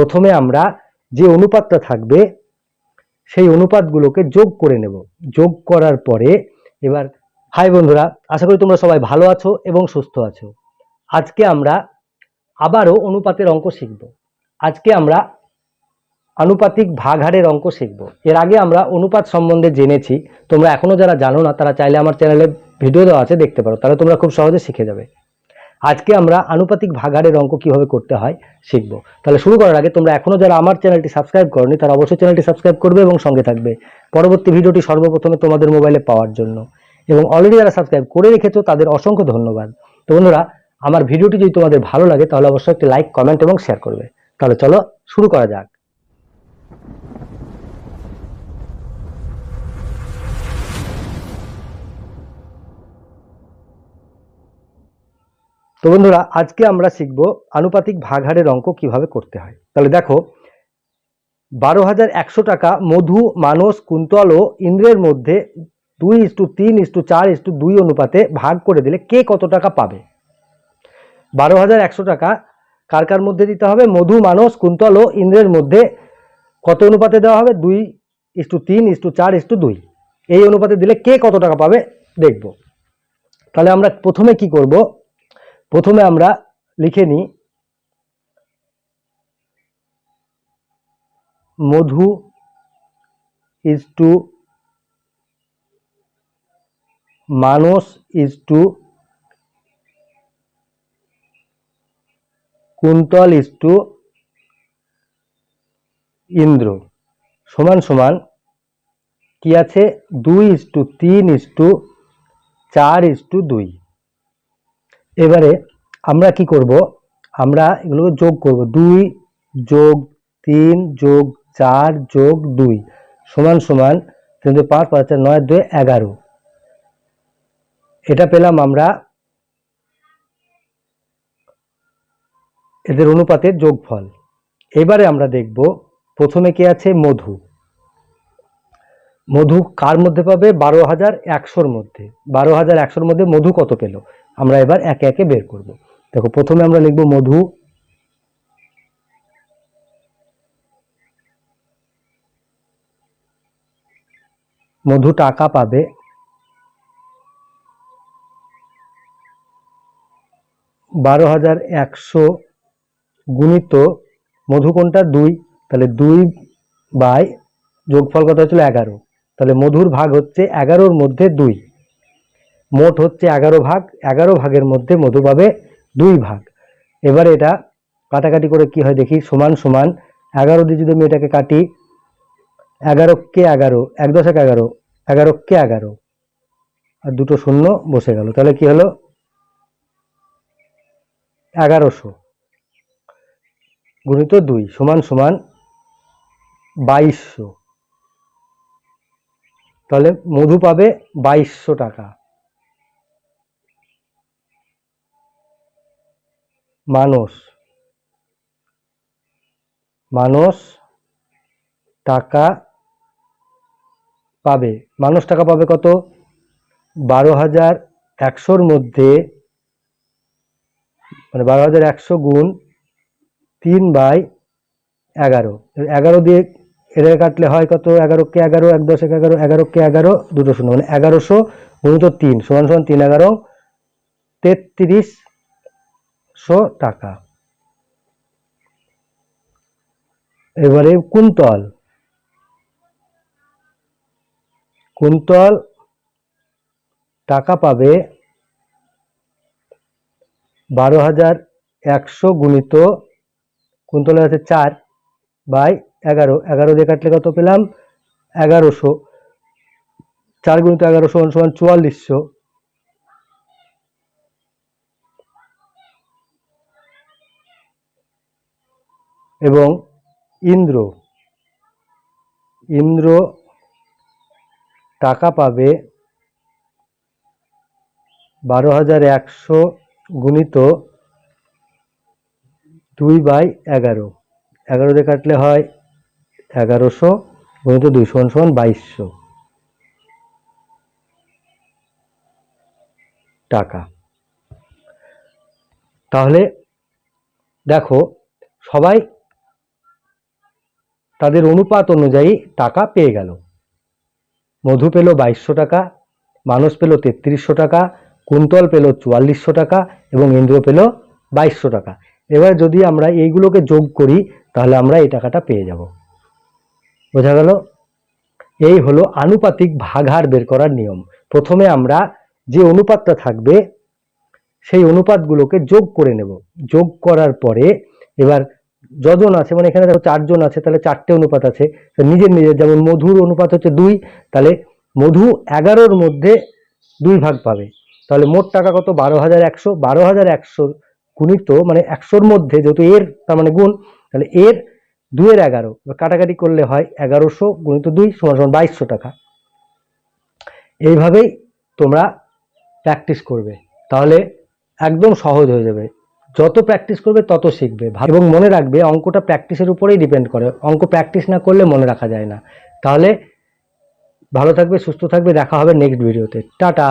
প্রথমে আমরা যে অনুপাতটা থাকবে, সেই অনুপাতগুলোকে যোগ করে নেব। যোগ করার পরে এবার, হাই বন্ধুরা, আশা করি তোমরা সবাই ভালো আছো এবং সুস্থ আছো। আজকে আমরা আবারও অনুপাতের অঙ্ক শিখব। আজকে আমরা আনুপাতিক ভাগহারের অঙ্ক শিখব। এর আগে আমরা অনুপাত সম্বন্ধে জেনেছি। তোমরা এখনও যারা জানো না, তারা চাইলে আমার চ্যানেলে ভিডিও দেওয়া আছে, দেখতে পারো। তাহলে তোমরা খুব সহজে শিখে যাবে। আজকে আমরা আনুপাতিক ভাগাড়ের অঙ্ক কীভাবে করতে হয় শিখব। তাহলে শুরু করার আগে তোমরা এখনও যারা আমার চ্যানেলটি সাবস্ক্রাইব করনি, তারা অবশ্যই চ্যানেলটি সাবস্ক্রাইব করবে এবং সঙ্গে থাকবে। পরবর্তী ভিডিওটি সর্বপ্রথমে তোমাদের মোবাইলে পাওয়ার জন্য। এবং অলরেডি যারা সাবস্ক্রাইব করে রেখেছো, তাদের অসংখ্য ধন্যবাদ। তো বন্ধুরা, আমার ভিডিওটি যদি তোমাদের ভালো লাগে, তাহলে অবশ্যই একটি লাইক কমেন্ট এবং শেয়ার করবে। তাহলে চলো শুরু করা যাক। তো বন্ধুরা, আজকে আমরা শিখব আনুপাতিক ভাগহারের অঙ্ক কীভাবে করতে হয়। তাহলে দেখো, বারো হাজার একশো টাকা মধু, মানস, কুন্তল ও ইন্দ্রের মধ্যে দুই ইস্টু তিন ইস্টু চার ইস্টু দুই অনুপাতে ভাগ করে দিলে কে কত টাকা পাবে? বারো হাজার একশো টাকা কার কার মধ্যে দিতে হবে? মধু, মানস, কুন্তল ও ইন্দ্রের মধ্যে কত অনুপাতে দেওয়া হবে? দুই ইস্টু তিন ইস্টু চার ইস্টু দুই। এই অনুপাতে দিলে কে কত টাকা পাবে? দেখব। তাহলে আমরা প্রথমে কি করব? প্রথমে আমরা লিখে নিই, Madhu is to Manas is to Kuntal is to Indra. সমান সমান কি আছে? দুই ইজ টু তিন ইজ টু চার ইজ টু দুই। এবারে আমরা কি করব? আমরা এগুলোকে যোগ করব। দুই যোগ তিন যোগ চার যোগ দুই সমান সমান তিন দুই পাঁচ পাঁচ, চার, নয়, দুই, এগারো। এটা পেলাম আমরা এদের অনুপাতের যোগফল। এবারে আমরা দেখব প্রথমে কে আছে? মধু। মধু কার মধ্যে পাবে? বারো হাজার একশোর মধ্যে। বারো হাজার একশোর মধ্যে মধু কত পেল? আমরা এবার একে একে বের করব। দেখো, প্রথমে আমরা লিখব মধু। মধু টাকা পাবে। বারো হাজার একশো গুণিত মধু কোনটা? দুই। তাহলে দুই বাই যোগফল কত হচ্ছিল এগারো। তাহলে মধুর ভাগ হচ্ছে এগারোর মধ্যে দুই। মোট হচ্ছে এগারো ভাগ, এগারো ভাগের মধ্যে মধু পাবে দুই ভাগ। এবারে এটা কাটাকাটি করে কি হয় দেখি, সমান সমান এগারো দিয়ে যদি আমি এটাকে কাটি এগারো কে এগারো, এক দশক এগারো এগারো কে এগারো, আর দুটো শূন্য বসে গেল। তাহলে কি হলো? এগারোশো। গুণিত দুই, সমান সমান বাইশশো। তাহলে মধু পাবে বাইশশো টাকা। মানুষ মানুষ টাকা পাবে। মানুষ টাকা পাবে কত? বারো হাজার একশোর মধ্যে মানে বারো হাজার একশো গুণ তিন বাই এগারো। এগারো দিয়ে এদের কাটলে হয় কত? এগারো কে এগারো, এক দশ এক এগারো এগারো কে এগারো, দুটো শূন্য। মানে এগারোশো গুণিত তিন, সমান সমান তিন, এগারো তেত্রিশ শো টাকা। এবারে কুন্তল। কুন্তল টাকা পাবে বারো হাজার একশো গুণিত, কুন্তলের আছে চার বাই এগারো এগারো দিয়ে কাটলে কত পেলাম? এগারোশো। চার গুণিত এগারোশো সমান চুয়াল্লিশশো। এবং ইন্দ্র ইন্দ্র টাকা পাবে বারো হাজার একশো গুণিত দুই বাই এগারো। এগারো দিয়ে কাটলে হয় এগারোশো গুণিত দুই সমান বাইশশো টাকা। তাহলে দেখো, সবাই তাদের অনুপাত অনুযায়ী টাকা পেয়ে গেল। মধু পেল বাইশশো টাকা, মানস পেল তেত্রিশশো টাকা, কুন্তল পেল চুয়াল্লিশশো টাকা এবং ইন্দ্র পেল বাইশশো টাকা। এবার যদি আমরা এইগুলোকে যোগ করি, তাহলে আমরা এই টাকাটা পেয়ে যাব। বোঝা গেল? এই হলো আনুপাতিক ভাগাহার বের করার নিয়ম। প্রথমে আমরা যে অনুপাতটা থাকবে, সেই অনুপাতগুলোকে যোগ করে নেব। যোগ করার পরে এবার যজন আছে মানে এখানে দেখো চারজন আছে, তাহলে চারটে অনুপাত আছে। নিজের নিজের, যেমন মধুর অনুপাত হচ্ছে দুই, তাহলে মধু এগারোর মধ্যে দুই ভাগ পাবে। তাহলে মোট টাকা কত? বারো হাজার একশো। বারো হাজার একশো গুণিত মানে একশোর মধ্যে যেহেতু এর, তার মানে গুণ, তাহলে এর দুয়ের এগারো। কাটাকাটি করলে হয় এগারোশো গুণিত দুই সমান সমান বাইশশো টাকা। এইভাবেই তোমরা প্র্যাকটিস করবে। তাহলে একদম সহজ হয়ে যাবে। যত প্র্যাকটিস করবে তত শিখবে। এবং মনে রাখবে অঙ্কটা প্র্যাকটিসের উপরেই ডিপেন্ড করে। অঙ্ক প্র্যাকটিস না করলে মনে রাখা যায় না। তাহলে ভালো থাকবে, সুস্থ থাকবে। দেখা হবে নেক্সট ভিডিওতে টাটা!